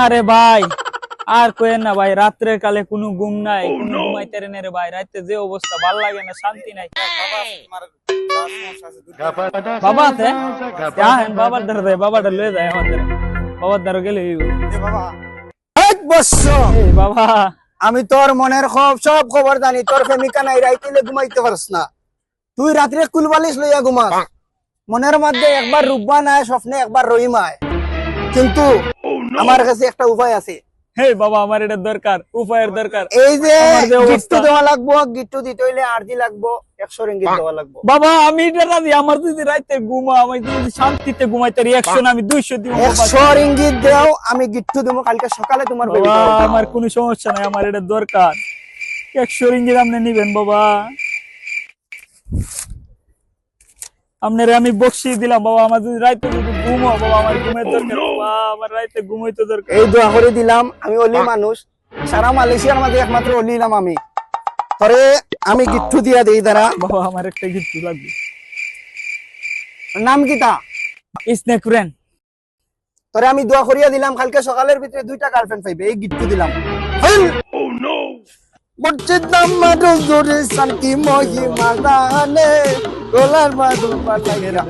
আরে ভাই আর কোয়েন না ভাই রাত্রে কালে কোনো ঘুম নাই কোনো ঘুমাইতে রে রে ভাই রাতে যে অবস্থা ভালো লাগে না শান্তি নাই। বাবা আছে? হ্যাঁ বাবার দ্বারা দেয় বাবাটা লয়ে যায় আমাদের বাবার দ্বারা গেলে হইব। এক বছর বাবা। আমি তোর মনের সব সব খবর জানি তোর প্রেমিকা নাই রাইতিলে ঘুমাইতে পারস না। তুই রাত্রে কুলবালিশ লইয়া ঘুমাস। মনের মধ্যে একবার রূপবান আয় স্বপ্নে একবার রহিম আয়। কিন্তু আমার কাছে একটা উপায় আছে। হে বাবা আমার এটা দরকার উপায়ের দরকার। এই যে আমার যে অবস্থা। গিট্টু দেওয়া লাগবো গিট্টু দিতে হইলে আরজি লাগবো একশো রিঙ্গিত দেওয়া লাগবো। বাবা আমি এটা রাজি আমার যদি রাইতে ঘুমা আমি যদি শান্তিতে ঘুমাইতে আমি দুইশো দিব বাবা। একশো রিঙ্গিত দেও আমি গিট্টু দেবো কালকে সকালে তোমার বাবা আমার কোনো সমস্যা নাই আমার এটা দরকার। একশো রিঙ্গিত আপনি নিবেন বাবা। আপনার আমি বকশি দিলাম বাবা আমার যদি রাইতে যদি ঘুম হয় বাবা আমার ঘুমের দরকার বাবা আমার রাইতে ঘুমাইতে দরকার। এই দোয়া করে দিলাম আমি অলি মানুষ সারা মালয়েশিয়ার মাঝে একমাত্র অলিলাম আমি। তরে আমি গিট্টু দিয়া দেই দ্বারা বাবা আমার একটা গিফট লাগবে। নাম কিতা স্নেক ফ্রেন্ড তরে আমি দোয়া করিয়া দিলাম কালকে সকালের ভিতরে দুইটা গার্লফ্রেন্ড পাইবে এই গিফট দিলাম। হইল! মসজিদ মাদু জোরে শান্তি মহিমা দানে। Dolar mağdur parlak yere.